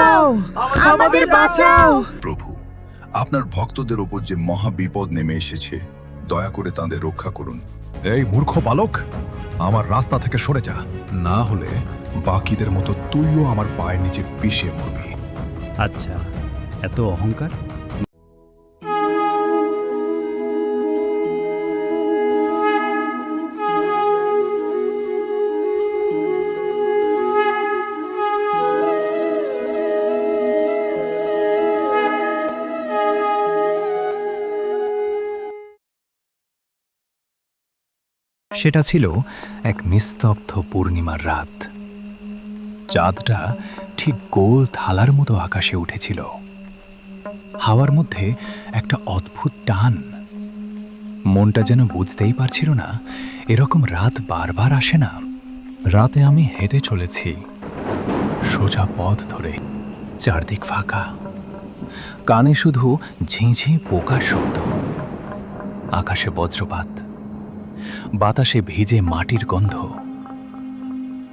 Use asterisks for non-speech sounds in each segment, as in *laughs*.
বাঁচাও। আমাদের বাঁচাও। প্রভু আপনার ভক্তদের ওপর যে মহা বিপদ নেমে এসেছে দয়া করে তাদের রক্ষা করুন। এই মূর্খ বালক আমার রাস্তা থেকে সরে যা। না হলে বাকিদের মতো তুইও আমার পায়ের নিচে পিষে মরবি। আচ্ছা এত অহংকার? সেটা ছিল এক নিস্তব্ধ পূর্ণিমার রাত। চাঁদটা ঠিক গোল থালার মতো আকাশে উঠেছিল। হাওয়ার মধ্যে একটা অদ্ভুত টান। মনটা যেন বুঝতেই পারছিল না, এরকম রাত বারবার আসে না। রাতে আমি হেঁটে চলেছি, সোজা পথ ধরে, চারদিক ফাঁকা। কানে শুধু ঝিঁঝি পোকার শব্দ। আকাশে বজ্রপাত। বাতাসে ভিজে মাটির গন্ধ।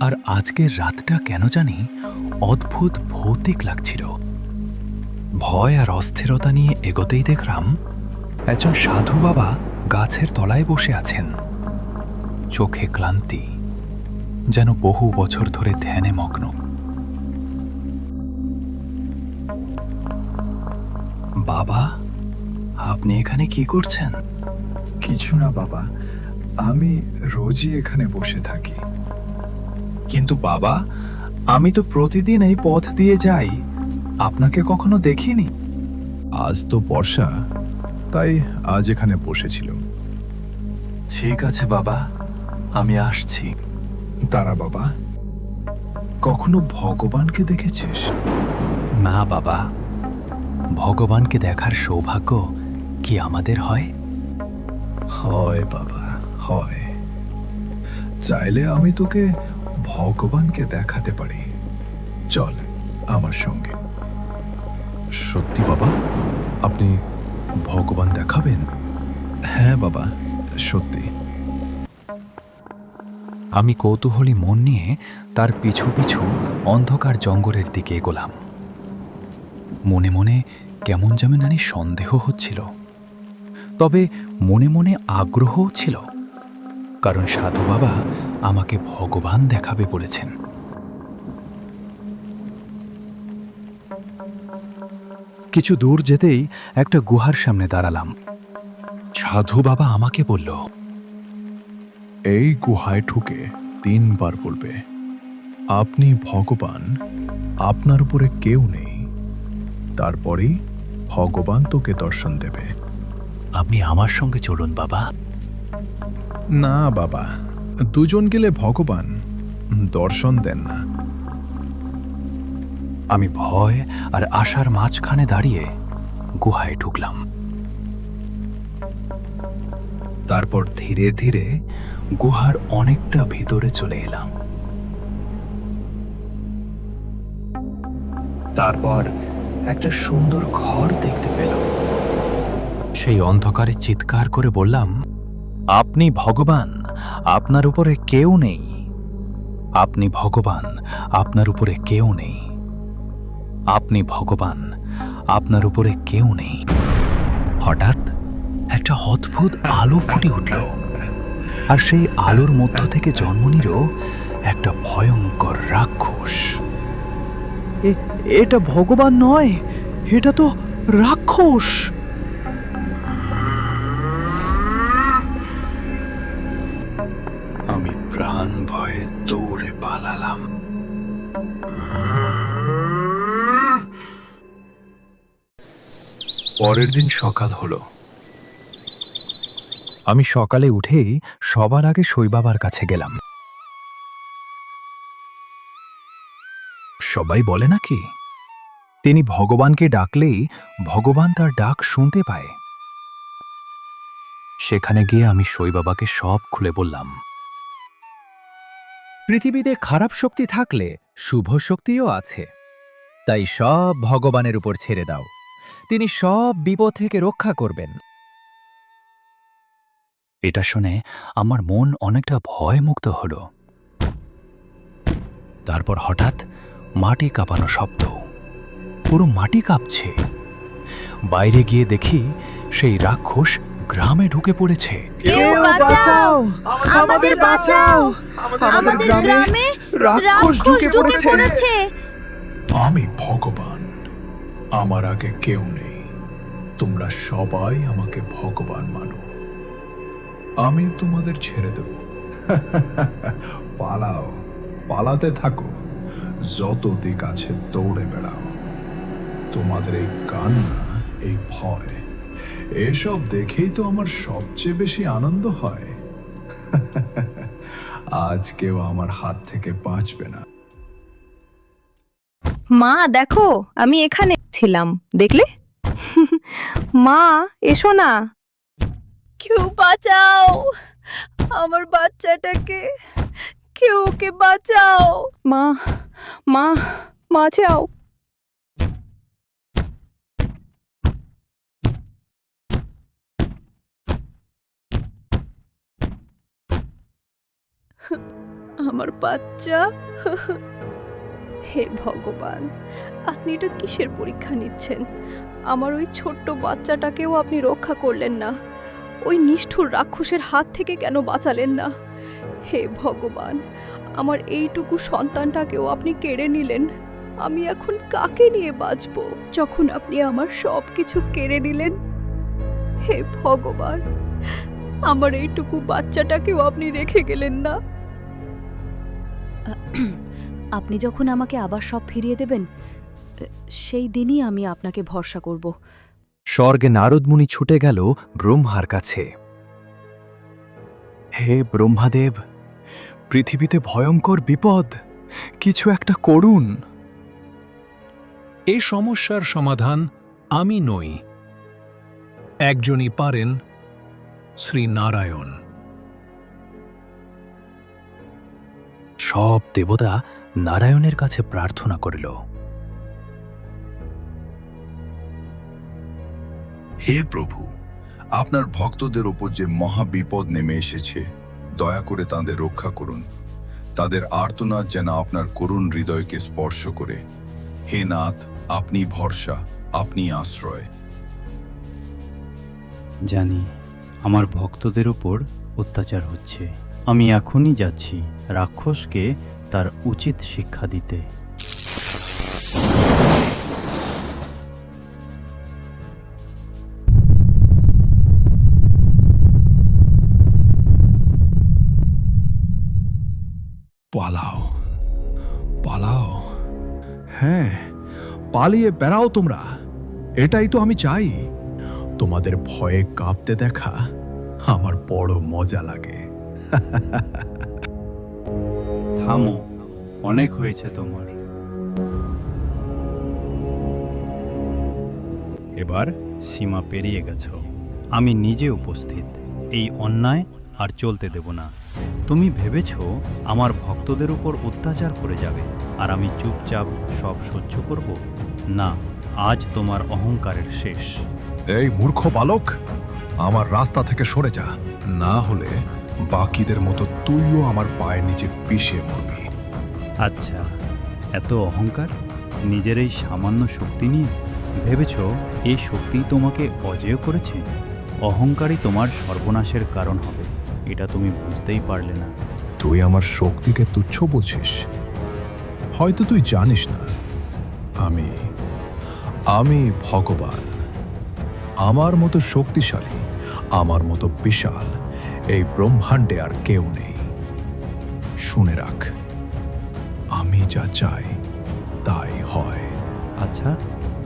আর আজকের রাতটা কেন জানি অদ্ভুত ভৌতিক লাগছিল। ভয় আর অস্থিরতা নিয়ে এগোতেই দেখলাম একজন সাধু বাবা গাছের তলায় বসে আছেন। চোখে ক্লান্তি, যেন বহু বছর ধরে ধ্যানে মগ্ন। বাবা, আপনি এখানে কি করছেন? কিছু না বাবা আমি রোজই এখানে বসে থাকি। কিন্তু বাবা আমি তো প্রতিদিন এই পথ দিয়ে যাই। আপনাকে কখনো দেখিনি? আজ তো বর্ষা তাই আজ এখানে বসেছিলাম। ঠিক আছে বাবা আমি আসছি। তারা বাবা কখনো ভগবানকে দেখেছিস? না বাবা ভগবানকে দেখার সৌভাগ্য কি আমাদের হয়? হয় বাবা। হয়। চাইলে আমি তোকে ভগবানকে দেখাতে পারি। চল আমার সঙ্গে। সত্যি বাবা? আপনি ভগবান দেখাবেন? হ্যাঁ বাবা। সত্যি। আমি কৌতূহলী মন নিয়ে তার পিছু পিছু অন্ধকার জঙ্গলের দিকে এগোলাম। মনে মনে কেমন যেন জানি সন্দেহ হচ্ছিল। তবে মনে মনে আগ্রহও ছিল। কারণ সাধু বাবা আমাকে ভগবান দেখাবে বলেছেন। কিছু দূর যেতেই একটা গুহার সামনে দাঁড়ালাম। সাধু বাবা আমাকে বলল, এই গুহায় ঢুকে তিনবার বলবে, আপনি ভগবান, আপনার উপরে কেউ নেই। তারপরেই ভগবান তোকে দর্শন দেবে। আপনি আমার সঙ্গে চলুন বাবা। না, বাবা। দুজন গেলে ভগবান। দর্শন দেন না। আমি ভয় আর আশার মাঝখানে দাঁড়িয়ে গুহায় ঢুকলাম। তারপর ধীরে ধীরে গুহার অনেকটা ভিতরে চলে এলাম। তারপর একটা সুন্দর ঘর দেখতে পেলাম। সেই অন্ধকারে চিৎকার করে বললাম আপনি ভগবান, আপনার উপরে কেউ নেই। আপনি ভগবান, আপনার উপরে কেউ নেই। আপনি ভগবান, আপনার উপরে কেউ নেই। হঠাৎ একটা অদ্ভুত আলো ফুটে উঠল। আর সেই আলোর মধ্য থেকে জন্ম নিল একটা ভয়ঙ্কর রাক্ষস। এটা ভগবান নয়, এটা তো রাক্ষস! পরের দিন সকাল হলো। আমি সকালে উঠেই সবার আগে শৈবাবার কাছে গেলাম। সবাই বলে নাকি? তিনি ভগবানকে ডাকলেই ভগবান তার ডাক শুনতে পায়। সেখানে গিয়ে আমি শৈবাবাকে সব খুলে বললাম। পৃথিবীতে খারাপ শক্তি থাকলে শুভ শক্তিও আছে। তাই সব ভগবানের উপর ছেড়ে দাও। তিনি সব বিপদ থেকে রক্ষা করবেন। এটা শুনে আমার মন অনেকটা ভয়মুক্ত হল। তারপর হঠাৎ মাটি কাঁপানো শব্দ। পুরো মাটি কাঁপছে। বাইরে গিয়ে দেখি সেই রাক্ষস গ্রামে ঢুকে পড়েছে। আমাদের বাঁচাও! আমাদের গ্রামে রাক্ষস ঢুকে পড়েছে। আমি ভগবান। আমার আগে কেউ নেই। তোমরা সবাই আমাকে ভগবান মানো। আমি তোমাদের ছেড়ে দেব। *laughs* পালাও, পালাতে থাকো। যত দিক আছে দৌড়ে বেড়াও। তোমাদের এই কান্না, এই ভয়, এসব দেখেই তো আমার সবচেয়ে বেশি আনন্দ হয়। *laughs* আজ কেউ আমার হাত থেকে বাঁচবে না। মা দেখো আমি এখানে ছিলাম দেখলে? মা এসো না। কেউ বাঁচাও আমার বাচ্চাটাকে কেউ ওকে বাঁচাও। মা মা বাঁচাও। আমার বাচ্চা। হে ভগবান, আপনি এটা কিসের পরীক্ষা নিচ্ছেন? আমার ওই ছোট্ট বাচ্চাটাকেও আপনি রক্ষা করলেন না। ওই নিষ্ঠুর রাক্ষসের হাত থেকে কেন বাঁচালেন না? হে ভগবান, আমার এইটুকু সন্তানটাকেও আপনি কেড়ে নিলেন। আমি এখন কাকে নিয়ে বাঁচব? যখন আপনি আমার সব কিছু কেড়ে নিলেন? হে ভগবান, আমার এইটুকু বাচ্চাটাকেও আপনি রেখে গেলেন না? আপনি যখন আমাকে আবার সব ফিরিয়ে দেবেন, সেই দিনই আমি আপনাকে ভরসা করব। স্বর্গে নারদমুনি ছুটে গেল ব্রহ্মার কাছে। হে ব্রহ্মাদেব, পৃথিবীতে ভয়ঙ্কর বিপদ, কিছু একটা করুন। এ সমস্যার সমাধান আমি নই। একজনই পারেন শ্রী নারায়ণ সব দেবতা নারায়ণের কাছে প্রার্থনা করিল। হে প্রভু আপনার ভক্তদের ওপর যে মহা বিপদ নেমে এসেছে দয়া করে তাদের রক্ষা করুন। তাদের আর্তনাদ যেন আপনার করুণ হৃদয়কে স্পর্শ করে। হে নাথ আপনি ভরসা আপনি আশ্রয়। জানি আমার ভক্তদের ওপর অত্যাচার হচ্ছে। আমি এখনই যাচ্ছি রাক্ষসকে তার উচিত শিক্ষা দিতে। পালাও পালাও। হ্যাঁ পালিয়ে বেড়াও তোমরা। এটাই তো আমি চাই। তোমাদের ভয়ে কাঁপতে দেখা আমার বড় মজা লাগে। *laughs* থামো, অনেক হয়েছে তোমার। এবার সীমা পেরিয়ে গেছো। আমি নিজে উপস্থিত, এই অন্যায় আর চলতে দেব না। তুমি ভেবেছ আমার ভক্তদের উপর অত্যাচার করে যাবে, আর আমি চুপচাপ সব সহ্য করব? না, আজ তোমার অহংকারের শেষ। এই মূর্খ বালক, আমার রাস্তা থেকে সরে যা। না হলে বাকিদের মতো তুইও আমার পায়ের নিচে পিষে মরবি। আচ্ছা এত অহংকার? নিজের এই সামান্য শক্তি নিয়ে? ভেবেছ এই শক্তিই তোমাকে অজেয় করেছে? অহংকারই তোমার সর্বনাশের কারণ হবে এটা তুমি বুঝতেই পারলে না। তুই আমার শক্তিকে তুচ্ছ বুঝিস হয়তো তুই জানিস না। আমি আমি ভগবান। আমার মতো শক্তিশালী আমার মতো বিশাল। এই ব্রহ্মাণ্ডে আর কেউ নেই। শুনে রাখ আমি যা চাই তাই হয়। আচ্ছা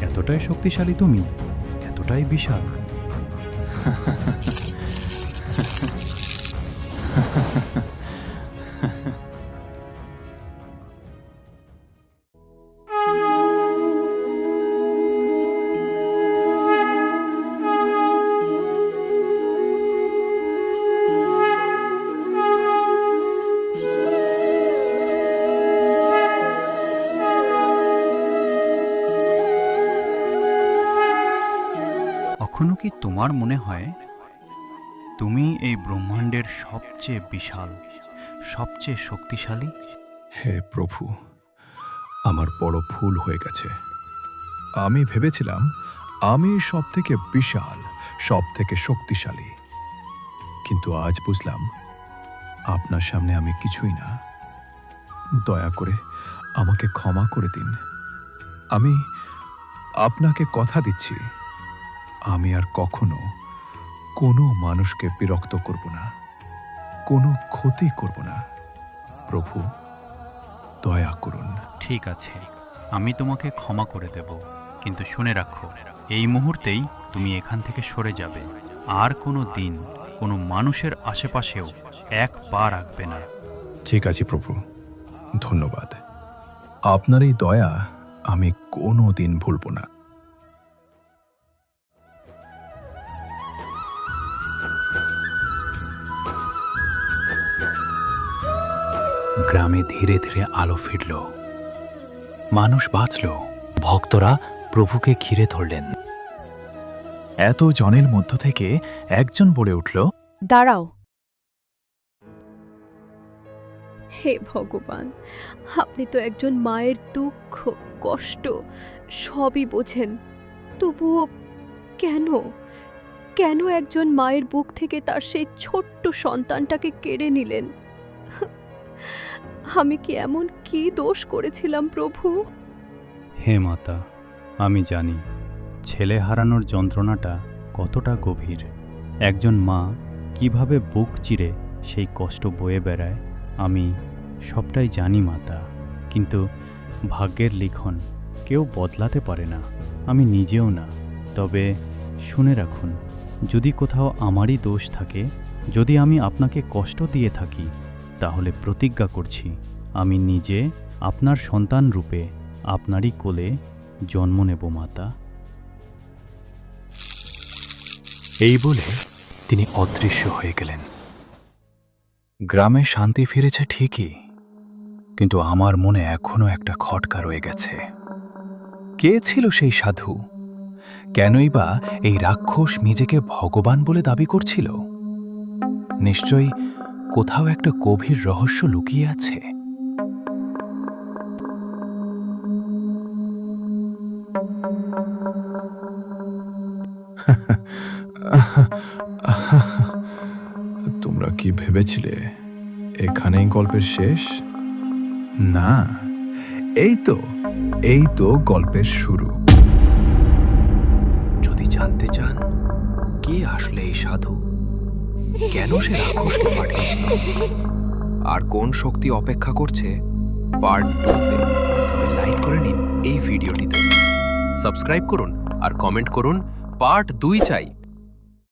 এতটাই শক্তিশালী তুমি এতটাই বিশাল। কখনো *laughs* কি তোমার মনে হয়? তুমি এই ব্রহ্মাণ্ডের সবচেয়ে বিশাল, সবচেয়ে শক্তিশালী? হে প্রভু, আমার বড় ভুল হয়ে গেছে। আমি ভেবেছিলাম আমি সব থেকে বিশাল সব থেকে শক্তিশালী। কিন্তু আজ বুঝলাম আপনার সামনে আমি কিছুই না। দয়া করে আমাকে ক্ষমা করে দিন। আমি আপনাকে কথা দিচ্ছি। আমি আর কখনো কোনো মানুষকে বিরক্ত করব না কোনো ক্ষতি করব না। প্রভু দয়া করুন। ঠিক আছে আমি তোমাকে ক্ষমা করে দেব কিন্তু শুনে রাখো এই মুহূর্তেই তুমি এখান থেকে সরে যাবে। আর কোনো দিন কোনো মানুষের আশেপাশেও এক পা রাখবে না। ঠিক আছে প্রভু। ধন্যবাদ। আপনার এই দয়া আমি কোনো দিন ভুলব না। গ্রামে ধীরে ধীরে আলো ফিরল। মানুষ বাঁচল। ভক্তরা প্রভুকে ঘিরে ধরলেন। এত জনের মধ্য থেকে একজন বলে উঠল, দাঁড়াও। হে ভগবান, আপনি তো একজন মায়ের দুঃখ, কষ্ট সবই বোঝেন। তবুও কেন? কেন একজন মায়ের বুক থেকে তার সেই ছোট্ট সন্তানটাকে কেড়ে নিলেন? আমি কি এমন কি দোষ করেছিলাম, প্রভু? হে মাতা, আমি জানি ছেলে হারানোর যন্ত্রণাটা কতটা গভীর। একজন মা কীভাবে বুক চিরে সেই কষ্ট বয়ে বেড়ায়, আমি সবটাই জানি মাতা, কিন্তু ভাগ্যের লিখন কেউ বদলাতে পারে না, আমি নিজেও না। তবে শুনে রাখুন, যদি কোথাও আমারই দোষ থাকে, যদি আমি আপনাকে কষ্ট দিয়ে থাকি তাহলে প্রতিজ্ঞা করছি, আমি নিজে আপনার সন্তান রূপে আপনারই কোলে জন্ম নেব, মাতা। এই বলে তিনি অদৃশ্য হয়ে গেলেন। গ্রামে শান্তি ফিরেছে ঠিকই, কিন্তু আমার মনে এখনও একটা খটকা রয়ে গেছে। কে ছিল সেই সাধু? কেনই বা এই রাক্ষস নিজেকে ভগবান বলে দাবি করছিল? নিশ্চয়ই কোথাও একটা গভীর রহস্য লুকিয়ে আছে। *laughs* তোমরা কি ভেবেছিলে এখানেই গল্পের শেষ? না এই তো এই তো গল্পের শুরু। যদি জানতে চান কে আসলে এই সাধু? কেন সে রাক্ষসকে পাঠিয়েছে আর কোন শক্তি অপেক্ষা করছে? পার্ট টুতে তবে লাইক করে নিন এই ভিডিওটিতে সাবস্ক্রাইব করুন আর কমেন্ট করুন পার্ট দুই চাই।